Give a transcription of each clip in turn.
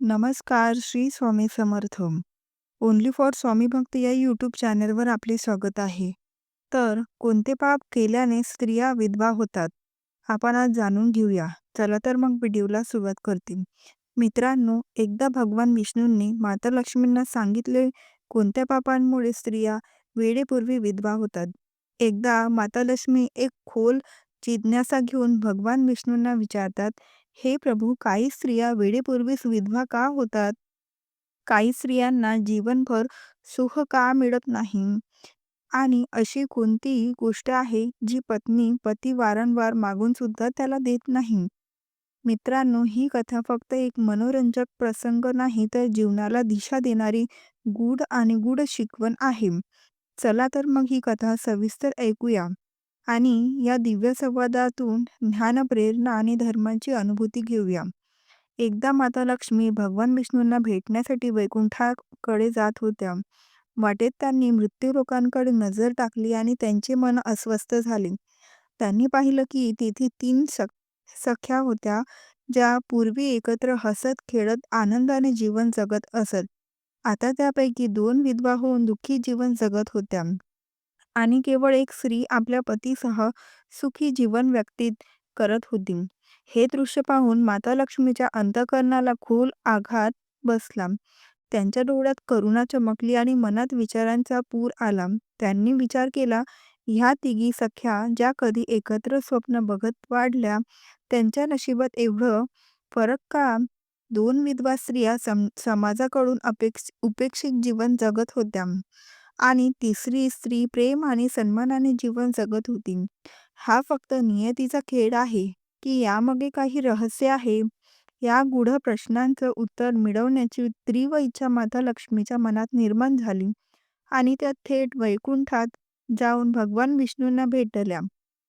नमस्कार, Shri Swami Samarth. Only for Swami भक्त या यूट्यूब चॅनलवर आपले स्वागत आहे. तर कोणते पाप केल्याने स्त्रिया विधवा होतात? आपण आज जाणून घेऊया. चला तर मग व्हिडिओला सुरुवात करते. मित्रांनो, एकदा भगवान विष्णूंनी माता लक्ष्मींना सांगितले कोणत्या पापांमुळे स्त्रिया वेळेपूर्वी विधवा होतात. एकदा माता लक्ष्मी एक खोल जिज्ञासा घेऊन भगवान विष्णूंना विचारतात, हे प्रभू, काही स्त्रिया वेळेपूर्वीच विधवा का होतात? काही स्त्रियांना जीवनभर सुख का मिळत नाही? आणि अशी कोणती गोष्ट आहे जी पत्नी पती वारंवार मागून सुद्धा त्याला देत नाही? मित्रांनो, ही कथा फक्त एक मनोरंजक प्रसंग नाही तर जीवनाला दिशा देणारी गूढ आणि गूढ शिकवण आहे. चला तर मग ही कथा सविस्तर ऐकूया आणि या दिव्य संवादातून ज्ञान, प्रेरणा आणि धर्माची अनुभूती घेऊया. एकदा माता लक्ष्मी भगवान विष्णूंना भेटण्यासाठी वैकुंठाकडे जात होत्या. वाटेत त्यांनी मृत्यू लोकांकडे नजर टाकली आणि त्यांचे मन अस्वस्थ झाले. त्यांनी पाहिलं की तिथे तीन सख सख्या होत्या, ज्या पूर्वी एकत्र हसत खेळत आनंदाने जीवन जगत असत. आता त्यापैकी दोन विधवा होऊन दुःखी जीवन जगत होत्या आणि केवळ एक स्त्री आपल्या पतीसह सुखी जीवन व्यतीत करत होती. हे दृश्य पाहून माता लक्ष्मीच्या अंतःकरणाला खोल आघात बसला. त्यांच्या डोळ्यात करुणा चमकली आणि मनात विचारांचा पूर आला. त्यांनी विचार केला, ह्या तिघी सख्या ज्या कधी एकत्र स्वप्न बघत वाढल्या, त्यांच्या नशिबात एवढं फरक का? दोन विधवा स्त्रिया सम समाजाकडून अपेक्ष उपेक्षित जीवन जगत होत्या आणि तिसरी स्त्री प्रेम आणि सन्मानाने जीवन जगत होती. हा फक्त नियतीचा खेळ आहे की यामागे काही रहस्य आहे? या गूढ प्रश्नांचं उत्तर मिळवण्याची तीव्र इच्छा माता लक्ष्मीच्या मनात निर्माण झाली आणि त्या थेट वैकुंठात जाऊन भगवान विष्णूंना भेटल्या.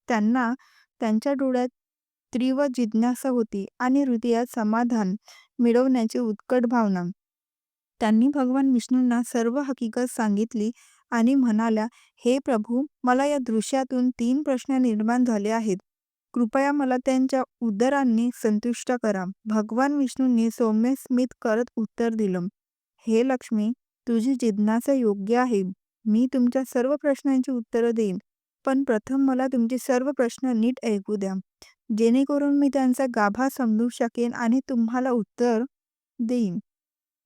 त्यांना त्यांच्या डोळ्यात तीव्र जिज्ञासा होती आणि हृदयात समाधान मिळवण्याची उत्कट भावना. त्यांनी भगवान विष्णूंना सर्व हकीकत सांगितली आणि म्हणाल्या, हे प्रभू, मला या दृश्यातून तीन प्रश्न निर्माण झाले आहेत. कृपया मला त्यांच्या उदरांनी संतुष्ट करा. भगवान विष्णूंनी सौम्य स्मित करत उत्तर दिलं, हे लक्ष्मी, तुझी जिज्ञासा योग्य आहे. मी तुमच्या सर्व प्रश्नांची उत्तरं देईन, पण प्रथम मला तुमचे सर्व प्रश्न नीट ऐकू द्या, जेणेकरून मी त्यांचा गाभा समजू शकेन आणि तुम्हाला उत्तर देईन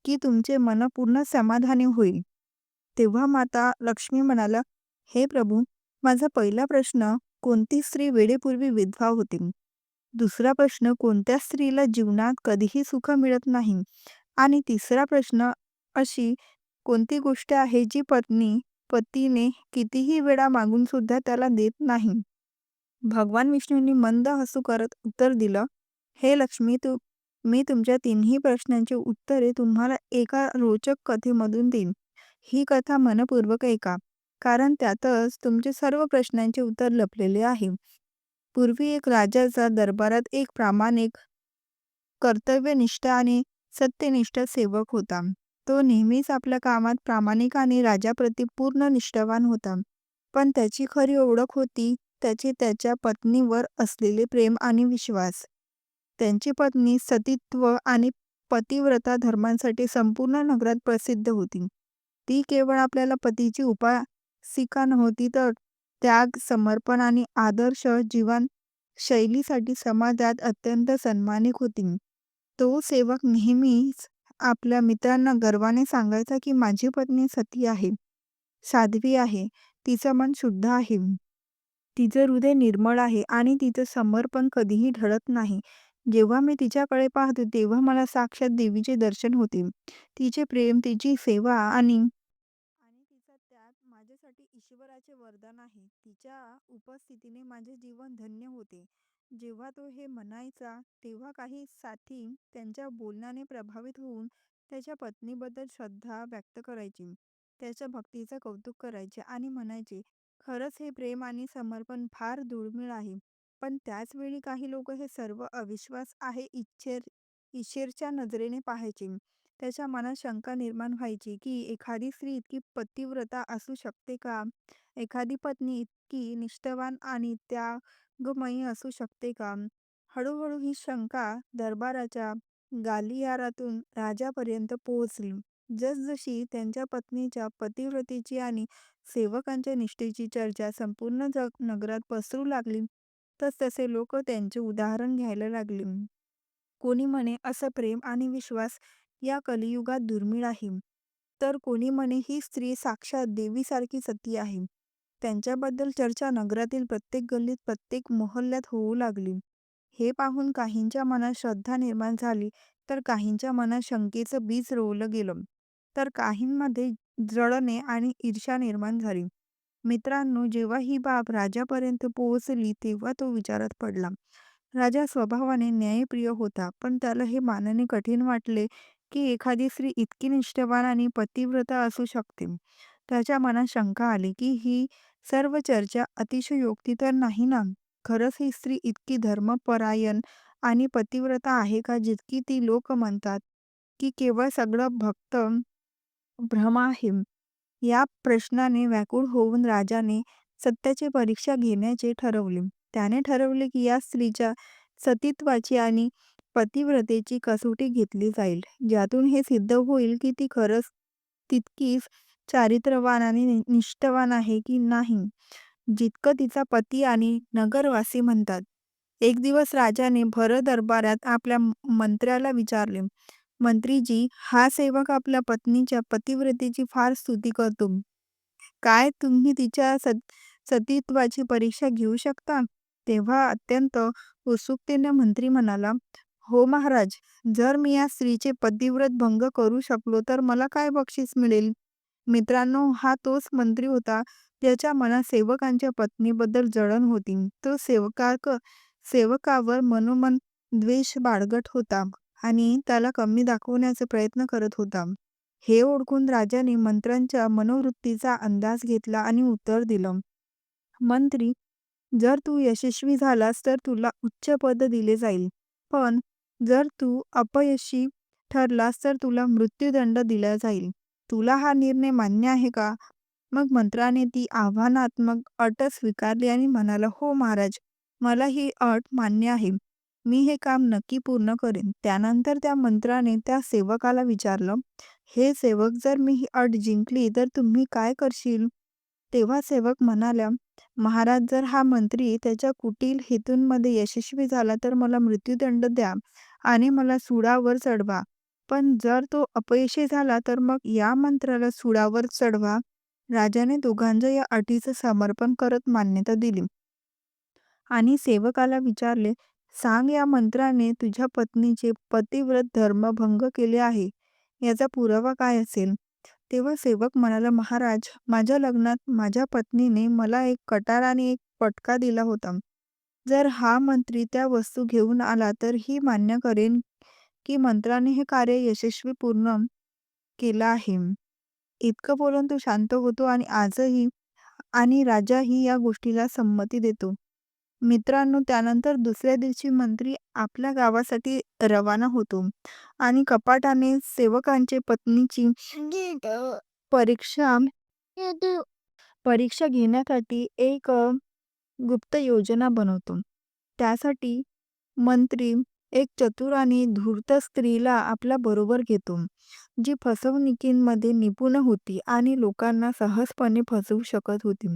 की तुमचे मन पूर्ण समाधानी होईल. तेव्हा माता लक्ष्मी म्हणाला हे प्रभू, माझा पहिला प्रश्न, कोणती स्त्री वेळेपूर्वी विधवा होती दुसरा प्रश्न, कोणत्या स्त्रीला जीवनात कधीही सुख मिळत नाही? आणि तिसरा प्रश्न, अशी कोणती गोष्ट आहे जी पत्नी पतीने कितीही वेळा मागून सुद्धा त्याला देत नाही? भगवान विष्णूंनी मंद हसू करत उत्तर दिलं, हे लक्ष्मी, तू मी तुमच्या तिन्ही प्रश्नांची उत्तरे तुम्हाला एका रोचक कथेमधून देईन. ही कथा मनपूर्वक ऐका, कारण त्यातच तुमचे सर्व प्रश्नांचे उत्तर लपलेले आहे. पूर्वी एक राजाचा दरबारात एक प्रामाणिक, कर्तव्यनिष्ठ आणि सत्यनिष्ठ सेवक होता. तो नेहमीच आपल्या कामात प्रामाणिक आणि राजाप्रती पूर्ण निष्ठावान होता. पण त्याची खरी ओळख होती त्याचे त्याच्या पत्नीवर असलेले प्रेम आणि विश्वास. त्यांची पत्नी सतीत्व आणि पतिव्रता धर्मांसाठी संपूर्ण नगरात प्रसिद्ध होती. ती केवळ आपल्याला पतीची उपासिका नव्हती, तर त्याग, समर्पण आणि आदर्श जीवन शैलीसाठी समाजात अत्यंत सन्मानित होती. तो सेवक नेहमीच आपल्या मित्रांना गर्वाने सांगायचा की माझी पत्नी सती आहे, साध्वी आहे, तिचं मन शुद्ध आहे, तिचं हृदय निर्मळ आहे आणि तिचं समर्पण कधीही ढळत नाही. जेव्हा मी तिच्याकडे पाहते तेव्हा मला साक्षात देवीचे दर्शन होते. तिचे प्रेम, तिची सेवा आणि आणि तिचा त्याग माझ्यासाठी ईश्वराचे वरदान आहे. तिच्या उपस्थितीने माझे जीवन धन्य होते. जेव्हा तो हे म्हणायचा तेव्हा काही साथी त्यांच्या बोलण्याने प्रभावित होऊन त्याच्या पत्नीबद्दल श्रद्धा व्यक्त करायचे, त्याच्या भक्तीचं कौतुक करायचे आणि म्हणायचे, खरंच हे प्रेम आणि समर्पण फार दुर्मिळ आहे. पण त्याच वेळी काही लोक हे सर्व अविश्वास आहे इच्छेर ईशेरच्या नजरेने पाहायचे. त्याच्या मनात शंका निर्माण व्हायची की एखादी स्त्री इतकी पतिव्रता असू शकते का? एखादी पत्नी इतकी निष्ठावान आणि त्यागमयी असू शकते का? हळूहळू ही शंका दरबाराच्या गालियारातून राजापर्यंत पोहोचली. जसजशी त्यांच्या पत्नीच्या पतिव्रतेची आणि सेवकांच्या निष्ठेची चर्चा संपूर्ण जग नगरात पसरू लागली, तसतसे लोक त्यांचे उदाहरण घ्यायला लागले. कोणी म्हणे असं प्रेम आणि विश्वास या कलियुगात दुर्मिळ आहे, तर कोणी म्हणे ही स्त्री साक्षात देवीसारखी सती आहे. त्यांच्याबद्दल चर्चा नगरातील प्रत्येक गल्लीत, प्रत्येक मोहल्ल्यात होऊ लागली. हे पाहून काहींच्या मनात श्रद्धा निर्माण झाली, तर काहींच्या मनात शंकेचं बीज रोवलं गेलं, तर काहींमध्ये जळणे आणि ईर्ष्या निर्माण झाली. मित्रांनो, जेव्हा ही बाब राजापर्यंत पोहोचली, तेव्हा तो विचारात पडला. राजा स्वभावाने न्यायप्रिय होता, पण त्याला हे मानणे कठीण वाटले की एखादी स्त्री इतकी निष्ठवान आणि पतिव्रता असू शकते. त्याच्या मनात शंका आली की ही सर्व चर्चा अतिशयोक्ती तर नाही ना? खरंच ही स्त्री इतकी धर्मपरायण आणि पतिव्रता आहे का जितकी ती लोक म्हणतात, की केवळ सगळं भक्त भ्रम आहे? या प्रश्नाने व्याकुळ होऊन राजाने सत्याची परीक्षा घेण्याचे ठरवले. त्याने ठरवले की या स्त्रीच्या सतीत्वाची आणि पतिव्रतेची कसोटी घेतली जाईल, ज्यातून हे सिद्ध होईल की ती खरंच तितकीच चारित्र्यवान आणि निष्ठावान आहे की नाही, जितकं तिचा पती आणि नगरवासी म्हणतात. एक दिवस राजाने भर दरबारात आपल्या मंत्र्याला विचारले, मंत्रीजी, हा सेवक आपल्या पत्नीच्या पतिव्रतेची फार स्तुती करतो. काय तुम्ही तिच्या सतीत्वाची परीक्षा घेऊ शकता? तेव्हा अत्यंत उत्सुकतेने मंत्री म्हणाला, हो महाराज, जर मी या स्त्रीचे पतिव्रत भंग करू शकलो तर मला काय बक्षीस मिळेल? मित्रांनो, हा तोच मंत्री होता ज्याच्या मनात सेवकांच्या पत्नीबद्दल जळण होती. तो सेवकाक सेवकावर मनोमन द्वेष बाळगत होता आणि त्याला कमी दाखवण्याचा प्रयत्न करत होता. हे ओळखून राजाने मंत्र्यांच्या मनोवृत्तीचा अंदाज घेतला आणि उत्तर दिलं, मंत्री, जर तू यशस्वी झालास तर तुला उच्च पद दिले जाईल, पण जर तू अपयशी ठरलास तर तुला मृत्यूदंड दिला जाईल. तुला हा निर्णय मान्य आहे का? मग मंत्राने ती आव्हानात्मक अट स्वीकारली आणि म्हणाला, हो महाराज, मला ही अट मान्य आहे. मी हे काम नक्की पूर्ण करेन. त्यानंतर त्या मंत्राने त्या सेवकाला विचारलं, हे सेवक, जर मी ही अट जिंकली तर तुम्ही काय करशील? तेव्हा सेवक म्हणाल्या महाराज, जर हा मंत्री त्याच्या कुटील हेतूंमध्ये यशस्वी झाला तर मला मृत्यूदंड द्या आणि मला सुळावर चढवा, पण जर तो अपयशी झाला तर मग या मंत्राला सुळावर चढवा. राजाने दोघांच्या या अटीचं समर्पण करत मान्यता दिली. आणि सेवकाला विचारले, सांग, या मंत्राने तुझ्या पत्नीचे पतिव्रत धर्मभंग केले आहे, याचा पुरावा काय असेल? तेव्हा सेवक म्हणाला, महाराज, माझ्या लग्नात माझ्या पत्नीने मला एक कटार आणि एक पटका दिला होता. जर हा मंत्री त्या वस्तू घेऊन आला तर ही मान्य करेन की मंत्राने हे कार्य यशस्वी पूर्ण केलं आहे. इतकं बोलून तो शांत होतो आणि आजही आणि राजाही या गोष्टीला संमती देतो. मित्रांनो, त्यानंतर दुसऱ्या दिवशी मंत्री आपल्या गावासाठी रवाना होतो आणि कपाटाने सेवकांचे पत्नीची परीक्षा परीक्षा घेण्यासाठी एक गुप्त योजना बनवतो. त्यासाठी मंत्री एक चतुर आणि धूर्त स्त्रीला आपल्या बरोबर घेतो, जी फसवणुकीमध्ये निपुण होती आणि लोकांना सहजपणे फसवू शकत होती.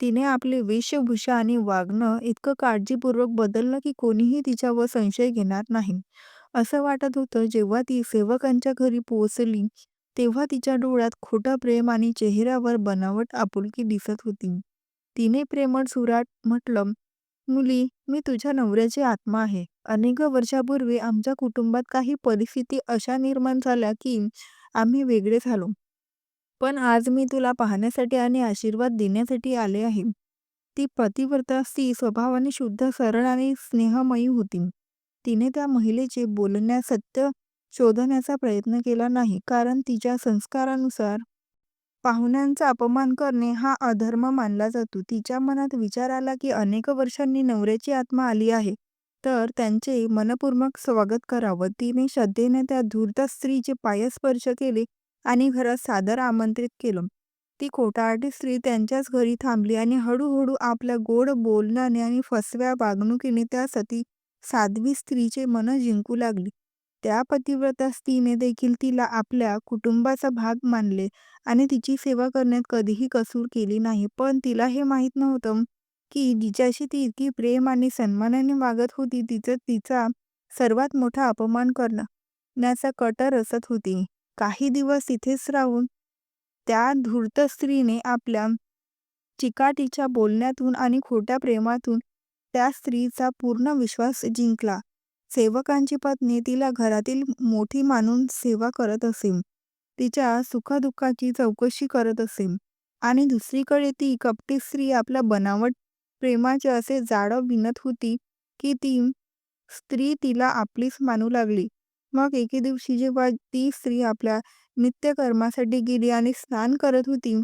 तिने आपली वेशभूषा आणि वागणं इतकं काळजीपूर्वक बदललं की कोणीही तिच्यावर संशय घेणार नाही. असं वाटत होतं जेव्हा ती सेवकांच्या घरी पोहोचली तेव्हा तिच्या डोळ्यात खोटं प्रेम आणि चेहऱ्यावर बनावट आपुलकी दिसत होती. तिने प्रेमळ सुरात म्हटलं, मुली, मी तुझ्या नवऱ्याची आत्मा आहे. अनेक वर्षांपूर्वी आमच्या कुटुंबात काही परिस्थिती अशा निर्माण झाल्या की आम्ही वेगळे झालो. पण आज मी तुला पाहण्यासाठी आणि आशीर्वाद देण्यासाठी आले आहे. ती पतिव्रता स्त्री स्वभावाने शुद्ध, सरळ आणि स्नेहमयी होती. तिने त्या महिलेचे बोलण्यात सत्य शोधण्याचा प्रयत्न केला नाही, कारण तिच्या संस्कारानुसार पाहुण्यांचा अपमान करणे हा अधर्म मानला जातो. तिच्या मनात विचार आला की अनेक वर्षांनी नवऱ्याची आत्मा आली आहे, तर त्यांचे मनपूर्वक स्वागत करावं. तिने श्रद्धेने त्या धूर्त स्त्रीचे पाय स्पर्श केले आणि घरात सादर आमंत्रित केलं. ती खोटारडी स्त्री त्यांच्याच घरी थांबली आणि हळूहळू आपल्या गोड बोलण्याने आणि फसव्या वागणुकीने त्या सती साध्वी स्त्रीचे मन जिंकू लागली. त्या पतिव्रता स्त्रीने देखील तिला आपल्या कुटुंबाचा भाग मानले आणि तिची सेवा करण्यात कधीही कसूर केली नाही. पण तिला हे माहीत नव्हतं की जिच्याशी ती इतकी प्रेम आणि सन्मानाने वागत होती तिचं तिचा सर्वात मोठा अपमान करण्याचा कट रचत होती. काही दिवस तिथेच राहून त्या धूर्त स्त्रीने आपल्या चिकाटीच्या बोलण्यातून आणि खोट्या प्रेमातून त्या स्त्रीचा पूर्ण विश्वास जिंकला. सेवकांची पत्नी तिला घरातील मोठी मानून सेवा करत असे. तिच्या सुखदुःखाची चौकशी करत असे आणि दुसरीकडे ती कपटी स्त्री आपला बनावट प्रेमाचे असे जाळं विणत होती की ती स्त्री तिला आपलीच मानू लागली. मग एके दिवशी जेव्हा ती स्त्री आपल्या नित्यकर्मासाठी गेली आणि स्नान करत होती,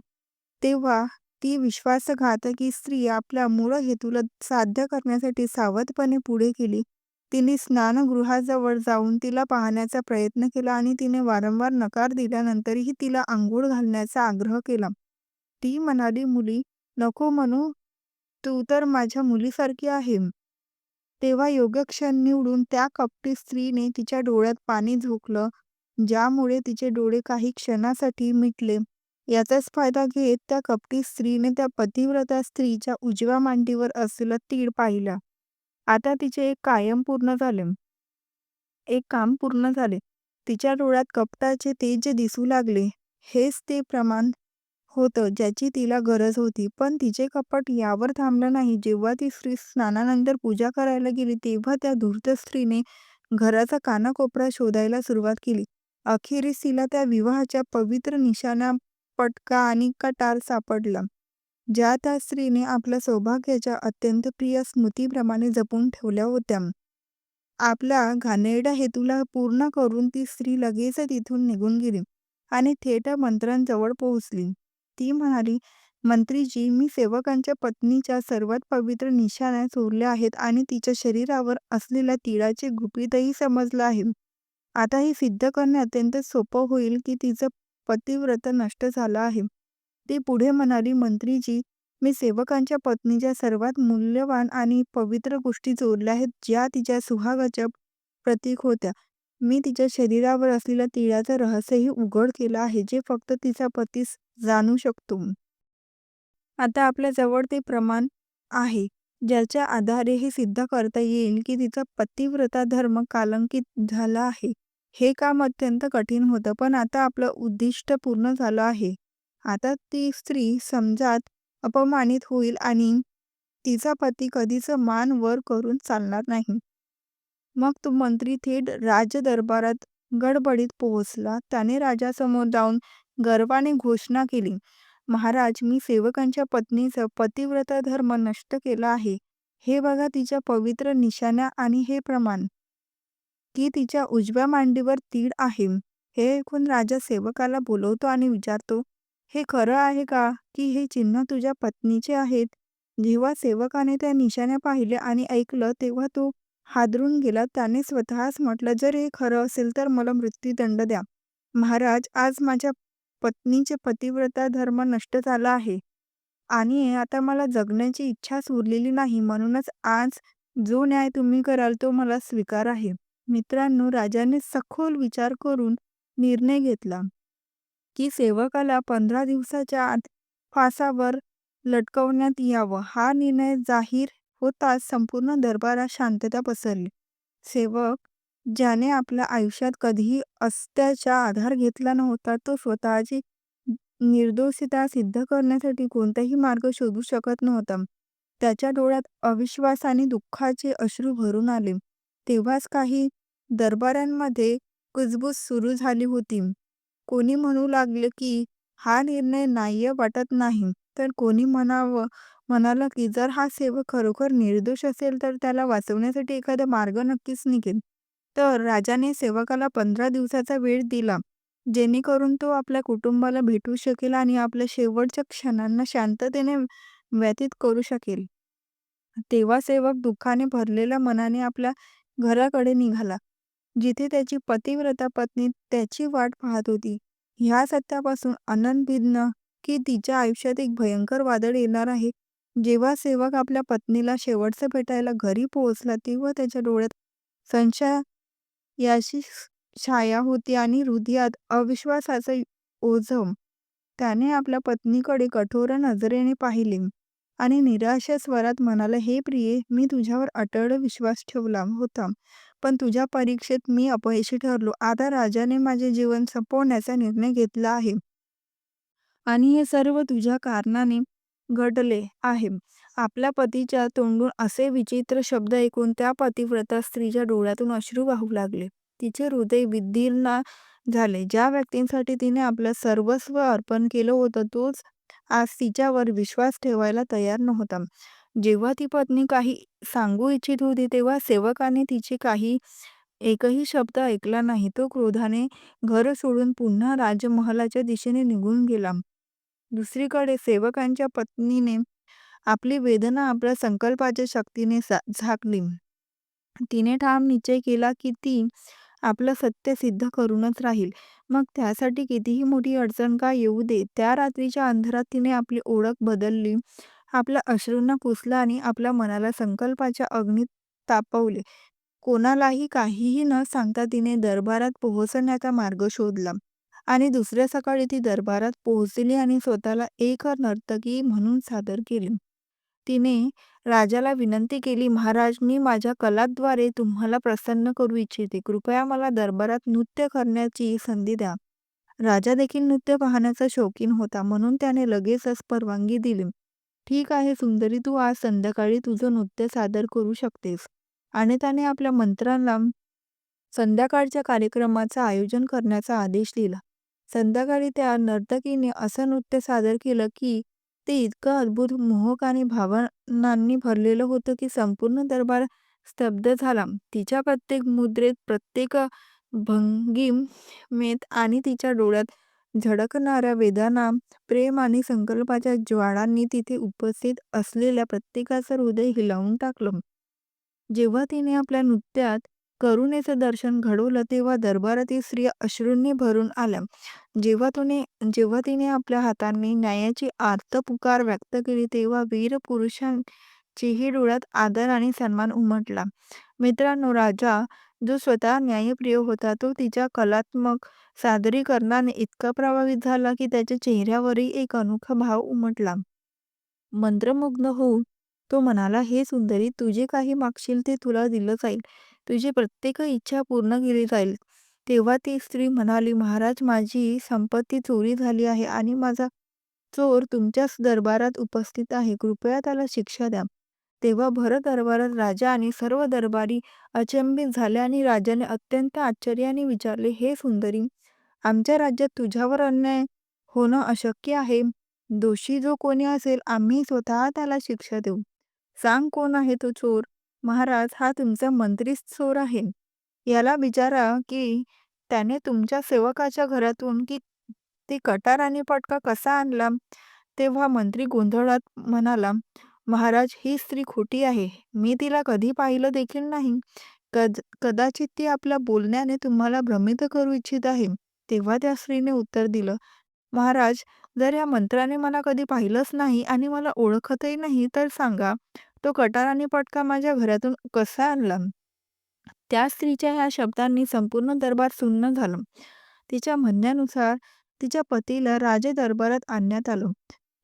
तेव्हा ती विश्वासघातकी स्त्री आपल्या मूळ हेतूला साध्य करण्यासाठी सावधपणे पुढे गेली. तिने स्नानगृहाजवळ जाऊन तिला पाहण्याचा प्रयत्न केला आणि तिने वारंवार नकार दिल्यानंतरही तिला आंघोळ घालण्याचा आग्रह केला. ती म्हणाली, मुली, नको म्हणू, तू तर माझ्या मुलीसारखी आहे. तेव्हा योगक्षण निवडून त्या कपटी स्त्रीने तिच्या डोळ्यात पाणी झोकलं, ज्यामुळे तिचे डोळे काही क्षणासाठी मिटले. याचाच फायदा घेत त्या कपटी स्त्रीने त्या पतिव्रता स्त्रीच्या उजव्या मांडीवर असलेला तीळ पाहिला. आता तिचे एक कायम पूर्ण झाले. एक काम पूर्ण झाले. तिच्या डोळ्यात कपटाचे तेज दिसू लागले. हेच ते प्रमाण होतं ज्याची तिला गरज होती. पण तिचे कपट यावर थांबलं नाही. जेव्हा ती स्त्री स्नानानंतर पूजा करायला गेली तेव्हा त्या धूर्त स्त्रीने घराचा कानाकोपरा शोधायला सुरुवात केली. अखेरीस तिला त्या विवाहाच्या पवित्र निशाणा, पटका आणि कटार सापडला, ज्या त्या स्त्रीने आपल्या सौभाग्याच्या अत्यंत प्रिय स्मृतीप्रमाणे जपून ठेवल्या होत्या. आपला घाणेरडा हेतूला पूर्ण करून ती स्त्री लगेच तिथून निघून गेली आणि थेट मंत्र्यांजवळ पोहोचली. ती म्हणाली, मंत्रीजी, मी सेवकांच्या पत्नीच्या सर्वात पवित्र निशाण्या चोरल्या आहेत आणि तिच्या शरीरावर असलेल्या तिळाचे गुपितही समजलं आहे. आता हे सिद्ध करणे अत्यंत सोपं होईल की तिचं पतिव्रत नष्ट झालं आहे. ती पुढे म्हणाली, मंत्रीजी, मी सेवकांच्या पत्नीच्या सर्वात मूल्यवान आणि पवित्र गोष्टी चोरल्या आहेत ज्या तिच्या सुहागाच्या प्रतीक होत्या. मी तिच्या शरीरावर असलेल्या तिळाचं रहस्यही उघड केलं आहे जे फक्त तिचा पतीच जाणू शकतो. आता आपल्या जवळ ते प्रमाण आहे ज्याच्या आधारे हे सिद्ध करता येईल की तिचा पतिव्रता धर्म कलंकित झाला आहे. हे काम अत्यंत कठीण होतं, पण आता आपलं उद्दिष्ट पूर्ण झालं आहे. आता ती स्त्री समाजात अपमानित होईल आणि तिचा पती कधीच मान वर करून चालणार नाही. मग तो मंत्री थेट राजदरबारात गडबडीत पोहोचला. त्याने राजासमोर जाऊन गर्वाने घोषणा केली, महाराज, मी सेवकांच्या पत्नीचा पतिव्रता धर्म नष्ट केला आहे. हे बघा तिच्या पवित्र निशाण्या आणि हे प्रमाण की तिच्या उजव्या मांडीवर तीळ आहे. हे ऐकून राजा सेवकाला बोलवतो आणि विचारतो, हे खरं आहे का की हे चिन्ह तुझ्या पत्नीचे आहेत? जेव्हा सेवकाने त्या निशाण्या पाहिल्या आणि ऐकलं तेव्हा तो हादरून गेला. त्याने स्वतःच म्हटलं, जर हे खरं असेल तर मला मृत्यूदंड द्या. महाराज, आज माझ्या पत्नीचे पतिव्रता धर्म नष्ट झाला आहे आणि आता मला जगण्याची इच्छाच उरलेली नाही. म्हणूनच आज जो न्याय तुम्ही कराल तो मला स्वीकार आहे. मित्रांनो, राजाने सखोल विचार करून निर्णय घेतला की सेवकाला पंधरा दिवसाच्या आत फासावर लटकवण्यात यावं. हा निर्णय जाहीर होताच संपूर्ण दरबारात शांतता पसरली. सेवक, ज्याने आपल्या आयुष्यात कधीही अस्त्याचा आधार घेतला नव्हता, तो स्वतःची निर्दोषिता सिद्ध करण्यासाठी कोणताही मार्ग शोधू शकत नव्हता. त्याच्या डोळ्यात अविश्वास आणि दुःखाचे अश्रू भरून आले. तेव्हाच काही दरबारांमध्ये कुजबूज सुरू झाली होती. कोणी म्हणू लागलं की हा निर्णय न्याय्य वाटत नाही, तर कोणी म्हणावं म्हणालं की जर हा सेवक खरोखर निर्दोष असेल तर त्याला वाचवण्यासाठी एखादा मार्ग नक्कीच निघेल. तर राजाने सेवकाला पंधरा दिवसाचा वेळ दिला, जेणेकरून तो आपल्या कुटुंबाला भेटू शकेल आणि आपल्या शेवटच्या क्षणांना शांततेने व्यतीत करू शकेल. तेव्हा सेवक दुःखाने भरलेल्या मनाने आपल्या घराकडे निघाला, जिथे त्याची पतिव्रता पत्नी त्याची वाट पाहत होती. ह्या सत्यापासून अनंत भिन्न की तिच्या आयुष्यात एक भयंकर वादळ येणार आहे. जेव्हा सेवक आपल्या पत्नीला शेवटचं भेटायला घरी पोहोचला तेव्हा त्याच्या डोळ्यात संशय याची छाया होती आणि हृदयात अविश्वासाचं ओझं. त्याने आपल्या पत्नीकडे कठोर नजरेने पाहिले आणि निराश स्वरात म्हणाला, "हे प्रिये, मी तुझ्यावर अटळ विश्वास ठेवला होता, पण तुझ्या परीक्षेत मी अपयशी ठरलो. आता राजाने माझे जीवन संपवण्याचा निर्णय घेतला आहे आणि हे सर्व तुझ्या कारणाने घडले आहे." आपल्या पतीच्या तोंडून असे विचित्र शब्द ऐकून त्या पतिव्रता स्त्रीच्या डोळ्यातून अश्रू वाहू लागले. तिचे हृदय विदीर्ण झाले. ज्या व्यक्तीसाठी तिने आपलं सर्वस्व अर्पण केलं होतं, तोच आज तिच्यावर विश्वास ठेवायला तयार नव्हता. जेव्हा ती पत्नी काही सांगू इच्छित होती, तेव्हा सेवकाने तिचे काही एकही शब्द ऐकला नाही. तो क्रोधाने घर सोडून पुन्हा राजमहालाच्या दिशेने निघून गेला. दुसरीकडे सेवकाच्या पत्नीने आपली वेदना आपल्या संकल्पाच्या शक्तीने झाकली. तिने ठाम निश्चय केला की ती आपलं सत्य सिद्ध करूनच राहील, मग त्यासाठी कितीही मोठी अडचण का येऊ दे. त्या रात्रीच्या अंधारात तिने आपली ओळख बदलली, आपल्या अश्रूंना पुसलं आणि आपल्या मनाला संकल्पाच्या अग्नीत तापवले. कोणालाही काहीही न सांगता तिने दरबारात पोहोचण्याचा मार्ग शोधला आणि दुसऱ्या सकाळी ती दरबारात पोहोचली आणि स्वतःला एक नर्तकी म्हणून सादर केली. तिने राजाला विनंती केली, "महाराज, मी माझ्या कलाद्वारे तुम्हाला प्रसन्न करू इच्छिते. कृपया मला दरबारात नृत्य करण्याची संधी द्या." राजा देखील नृत्य पाहण्याचा शौकीन होता, म्हणून त्याने लगेचच परवानगी दिली. "ठीक आहे सुंदरी, तू आज संध्याकाळी तुझं नृत्य सादर करू शकतेस." आणि त्याने आपल्या मंत्र्यांना संध्याकाळच्या कार्यक्रमाचं आयोजन करण्याचा आदेश दिला. संध्याकाळी त्या नर्तकीने असं नृत्य सादर केलं की ते इतकं अद्भुत, मोहक आणि भावनांनी भरलेलं होतं की संपूर्ण दरबार स्तब्ध झाला. तिच्या प्रत्येक मुद्रेत, प्रत्येक भंगिमेत आणि तिच्या डोळ्यात झळकणाऱ्या वेदना, प्रेम आणि संकल्पाच्या ज्वाळांनी तिथे उपस्थित असलेल्या प्रत्येकाचं हृदय हिलावून टाकलं. जेव्हा तिने आपल्या नृत्यात करुणेचं दर्शन घडवलं, तेव्हा दरबारातील स्त्रिया अश्रूंनी भरून आल्या. जेव्हा तुने जेव्हा तिने आपल्या हातांनी न्यायाची आर्त पुकार व्यक्त केली, तेव्हा वीर पुरुषांचीही डोळ्यात आदर आणि सन्मान उमटला. मित्रांनो, राजा, जो स्वतः न्यायप्रिय होता, तो तिच्या कलात्मक सादरीकरणाने इतका प्रभावित झाला की त्याच्या चेहऱ्यावरही एक अनोखा भाव उमटला. मंत्रमुग्ध होऊन तो म्हणाला, "हे सुंदरी, तुझे काही मागशील ते तुला दिलं जाईल. तुझी प्रत्येक इच्छा पूर्ण केली जाईल." तेव्हा ती स्त्री म्हणाली, "महाराज, माझी संपत्ती चोरी झाली आहे आणि माझा चोर तुमच्याच दरबारात उपस्थित आहे. कृपया त्याला शिक्षा द्या." तेव्हा भर दरबारात राजा आणि सर्व दरबारी अचंबित झाले आणि राजाने अत्यंत आश्चर्याने विचारले, "हे सुंदरी, आमच्या राज्यात तुझ्यावर अन्याय होणं अशक्य आहे. दोषी जो कोणी असेल, आम्ही स्वतः त्याला शिक्षा देऊ. सांग, कोण आहे तो चोर?" "महाराज, हा तुमचा मंत्री चोर आहे. याला विचारा की त्याने तुमच्या सेवकाच्या घरातून की ते कटार आणि पटका कसा आणला?" तेव्हा मंत्री गोंधळात म्हणाला, "महाराज, ही स्त्री खोटी आहे. मी तिला कधी पाहिलं देखील नाही. कद कदाचित ती आपल्या बोलण्याने तुम्हाला भ्रमित करू इच्छित आहे." तेव्हा त्या स्त्रीने उत्तर दिलं, "महाराज, जर या मंत्राने मला कधी पाहिलंच नाही आणि मला ओळखतही नाही, तर सांगा, तो कटार आणि पटका माझ्या घरातून कसा आणला?" त्या स्त्रीच्या ह्या शब्दांनी संपूर्ण दरबार सुन्न झालं. तिच्या म्हणण्यानुसार तिच्या पतीला राजे दरबारात आणण्यात आलं.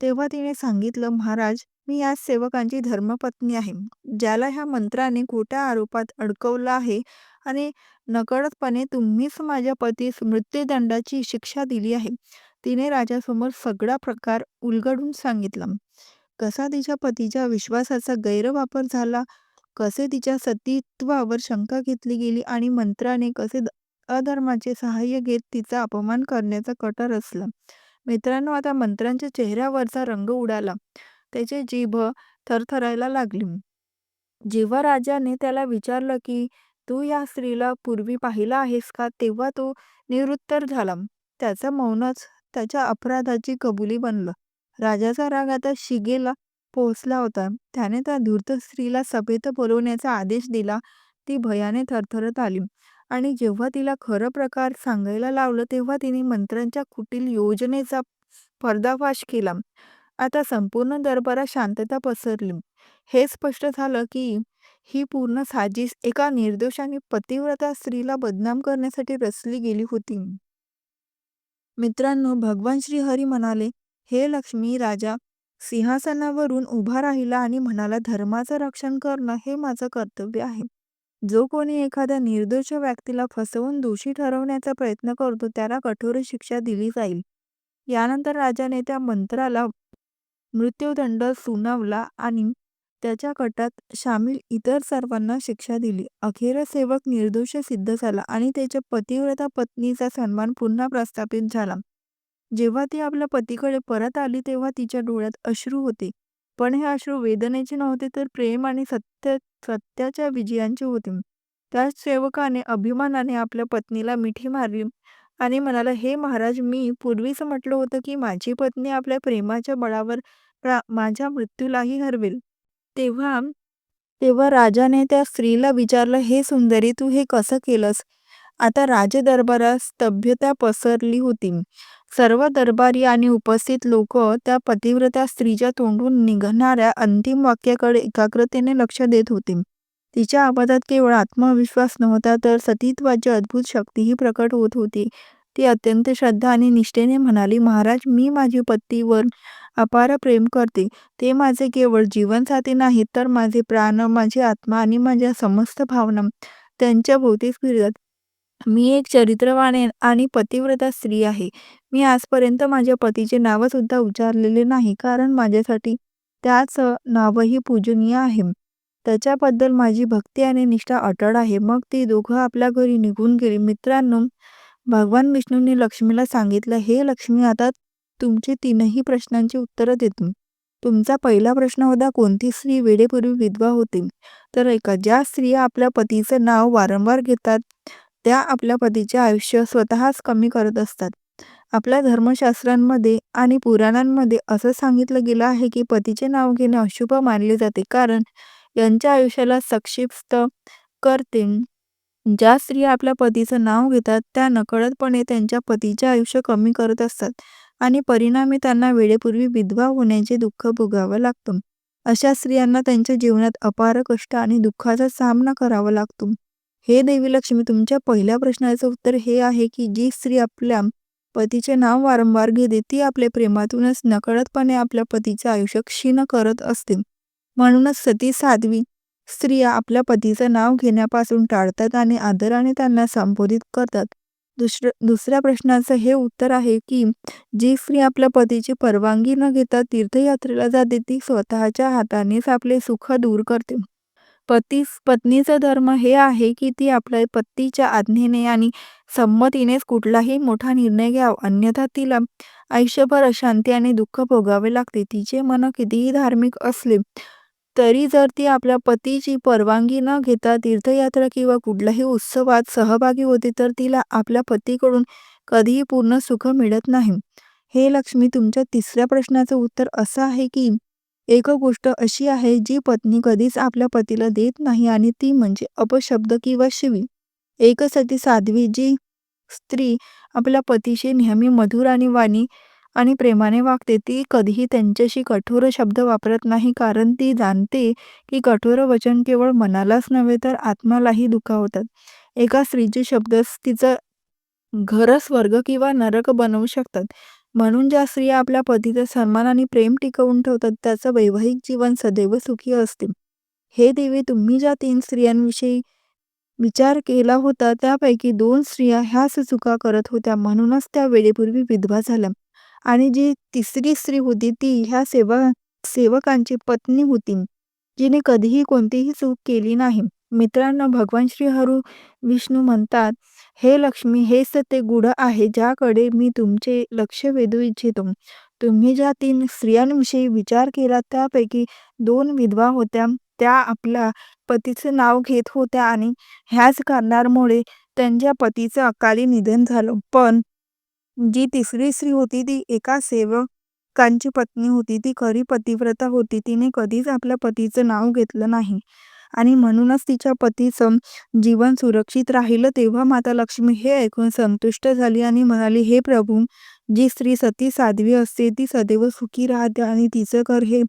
तेव्हा तिने सांगितलं, "महाराज, मी या सेवकांची धर्मपत्नी आहे, ज्याला ह्या मंत्राने खोट्या आरोपात अडकवलं आहे आणि नकळतपणे तुम्हीच माझ्या पतीस मृत्युदंडाची शिक्षा दिली आहे." तिने राजासमोर सगळा प्रकार उलगडून सांगितला. कसा तिच्या पतीच्या विश्वासाचा गैरवापर झाला, कसे तिच्या सतीत्वावर शंका घेतली गेली आणि मंत्राने कसे अधर्माचे सहाय्य घेत तिचा अपमान करण्याचा कटर रचला. मित्रांनो, आता मंत्रांच्या चेहऱ्यावरचा रंग उडाला. त्याची जीभ थरथरायला लागली. जेव्हा राजाने त्याला विचारलं की तू या स्त्रीला पूर्वी पाहिलं आहेस का, तेव्हा तो निरुत्तर झाला. त्याचं मौनच त्याच्या अपराधाची कबुली बनलं. राजाचा राग आता शिगेला पोहोचला होता. त्याने त्या धूर्त स्त्रीला सभेत बोलवण्याचा आदेश दिला. ती भयाने थरथरत आली आणि जेव्हा तिला खरं प्रकार सांगायला लावलं, तेव्हा तिने मंत्र्यांच्या कुटील योजनेचा पर्दाफाश केला. आता संपूर्ण दरबारात शांतता पसरली. हे स्पष्ट झालं की ही पूर्ण साजिश एका निर्दोष आणि पतिव्रता स्त्रीला बदनाम करण्यासाठी रचली गेली होती मित्रांनो भगवान श्रीहरी म्हणाले हे लक्ष्मी राजा सिंहासनावरून उभा राहिला आणि म्हणाला धर्माचं रक्षण करणं हे माझं कर्तव्य आहे. जो कोणी एखाद्या निर्दोष व्यक्तीला फसवून दोषी ठरवण्याचा प्रयत्न करतो त्याला कठोर शिक्षा दिली जाईल. यानंतर राजाने त्या मंत्राला मृत्यूदंड सुनावला आणि त्याच्या कटात सामील इतर सर्वांना शिक्षा दिली. अखेर सेवक निर्दोष सिद्ध झाला आणि त्याच्या पतिव्रता पत्नीचा सन्मान पुन्हा प्रस्थापित झाला. जेव्हा ती आपल्या पतीकडे परत आली तेव्हा तिच्या डोळ्यात अश्रू होते. पण हे अश्रू वेदनेचे नव्हते तर प्रेम आणि सत्य सत्याच्या विजयांचे होते. त्या सेवकाने अभिमानाने आपल्या पत्नीला मिठी मारली आणि म्हणाला हे महाराज मी पूर्वीच म्हटलं होतं की माझी पत्नी आपल्या प्रेमाच्या बळावर माझ्या मृत्यूलाही हरवेल. तेव्हा तेव्हा राजाने त्या स्त्रीला विचारलं हे सुंदरी तू हे कसं केलंस? आता राजदरबारात स्तब्धता पसरली होती. सर्व दरबारी आणि उपस्थित लोक त्या पतिव्रता स्त्रीच्या तोंडून निघणाऱ्या अंतिम वाक्याकडे एकाग्रतेने लक्ष देत होते. तिच्या आवाजात केवळ आत्मविश्वास नव्हता तर सतीत्वाची अद्भुत शक्तीही प्रकट होत होती. ती अत्यंत श्रद्धा आणि निष्ठेने म्हणाली महाराज मी माझी पत्नीवर अपार प्रेम करते. ते माझे केवळ जीवनसाथी नाहीत तर माझे प्राण माझी आत्मा आणि माझ्या समस्त भावना त्यांच्या भोवतीच फिरतात. मी एक चरित्रवान आणि पतिव्रता स्त्री आहे. मी आजपर्यंत माझ्या पतीचे नावंसुद्धा उच्चारलेले नाही कारण माझ्यासाठी त्याच नावही पूजनीय आहे. त्याच्याबद्दल माझी भक्ती आणि निष्ठा अटळ आहे. मग ती दोघं आपल्या घरी निघून गेली. मित्रांनो भगवान विष्णूंनी लक्ष्मीला सांगितलं हे लक्ष्मी आता तुमचे तीनही प्रश्नांची उत्तरं देतो. तुमचा पहिला प्रश्न होता कोणती स्त्री वेळेपूर्वी विधवा होती? तर ऐका ज्या स्त्रिया आपल्या पतीचं नाव वारंवार घेतात त्या आपल्या पतीचे आयुष्य स्वतःच कमी करत असतात. आपल्या धर्मशास्त्रांमध्ये आणि पुराणांमध्ये असं सांगितलं गेलं आहे की पतीचे नाव घेणे अशुभ मानले जाते. कारण यांच्या आयुष्याला संक्षिप्त करते. ज्या स्त्रिया आपल्या पतीचं नाव घेतात त्या नकळतपणे त्यांच्या पतीचे आयुष्य कमी करत असतात आणि परिणामी त्यांना वेळेपूर्वी विधवा होण्याचे दुःख भोगावं लागतं. अशा स्त्रियांना त्यांच्या जीवनात अपार कष्ट आणि दुःखाचा सामना करावा लागतो. हे देवी लक्ष्मी तुमच्या पहिल्या प्रश्नाचं उत्तर हे आहे की जी स्त्री आपल्या पतीचे नाव वारंवार घेते ती आपल्या प्रेमातूनच नकळतपणे आपल्या पतीचे आयुष्य क्षीण करत असते. म्हणूनच सती साध्वी स्त्रिया आपल्या पतीचं नाव घेण्यापासून टाळतात आणि आदराने त्यांना संबोधित करतात. दुसरं दुसऱ्या प्रश्नाचं हे उत्तर आहे की जी स्त्री आपल्या पतीची परवानगी न घेता तीर्थयात्रेला जाते ती स्वतःच्या हातानेच आपले सुख दूर करते. पती पत्नीचा धर्म हे आहे की ती आपल्या पतीच्या आज्ञेने आणि संमतीनेच कुठलाही मोठा निर्णय घ्यावा. अन्यथा तिला आयुष्यभर अशांती आणि दुःख भोगावे लागते. तिचे मन कितीही धार्मिक असले तरी जर ती आपल्या पतीची परवानगी न घेता तीर्थयात्रा किंवा कुठल्याही उत्सवात सहभागी होते तर तिला आपल्या पतीकडून कधीही पूर्ण सुख मिळत नाही. हे लक्ष्मी तुमच्या तिसऱ्या प्रश्नाचं उत्तर असं आहे की एक गोष्ट अशी आहे जी पत्नी कधीच आपल्या पतीला देत नाही आणि ती म्हणजे अपशब्द किंवा शिवी. एकसाठी साध्वी जी स्त्री आपल्या पतीशी नेहमी मधुर आणि वाणी आणि प्रेमाने वागते ती कधीही त्यांच्याशी कठोर शब्द वापरत नाही कारण ती जाणते की कठोर वचन केवळ मनालाच नव्हे तर आत्मालाही दुखावतात. एका स्त्रीचे शब्द तिचं घर स्वर्ग किंवा नरक बनवू शकतात. म्हणून ज्या स्त्रिया आपल्या पतीचा सन्मान आणि प्रेम टिकवून ठेवतात त्याचं वैवाहिक जीवन सदैव सुखी असते. हे देवी तुम्ही ज्या तीन स्त्रियांविषयी विचार केला होता त्यापैकी दोन स्त्रिया ह्याच चुका करत होत्या. म्हणूनच त्या वेळेपूर्वी विधवा झाल्या. आणि जी तिसरी स्त्री होती ती ह्या सेवा सेवकांची पत्नी होती जिने कधीही कोणतीही चूक केली नाही. मित्रांनो भगवान श्री हरू विष्णू म्हणतात हे लक्ष्मी हेच ते गुढ आहे ज्याकडे मी तुमचे लक्ष वेधू इच्छितो. तुम्ही ज्या तीन स्त्रियांविषयी विचार केला त्यापैकी दोन विधवा होत्या. त्या आपल्या पतीचं नाव घेत होत्या आणि ह्याच कारणामुळे त्यांच्या पतीचं अकाली निधन झालं. पण जी तिसरी स्त्री होती ती एका सेवकांची पत्नी होती. ती खरी पतिव्रता होती. तिने कधीच आपल्या पतीचं नाव घेतलं नाही. आणि म्हणूनच तिच्या पतीचं जीवन सुरक्षित राहिलं तेव्हा माता लक्ष्मी हे ऐकून संतुष्ट झाली आणि म्हणाली हे प्रभू जी स्त्री सती साध्वी असते ती सदैव सुखी राहते आणि तिचं घर हे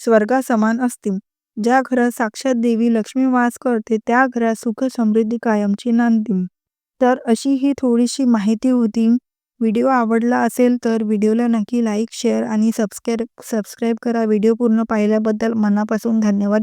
स्वर्गासमान असते. ज्या घरात साक्षात देवी लक्ष्मी वास करते त्या घरात सुख समृद्धी कायमची नांदते. तर अशी ही थोडीशी माहिती होती. व्हिडिओ आवडला असेल तर व्हिडिओला नक्की लाईक शेअर आणि सबस्क्राईब सबस्क्राईब करा. व्हिडिओ पूर्ण पाहिल्याबद्दल मनापासून धन्यवाद.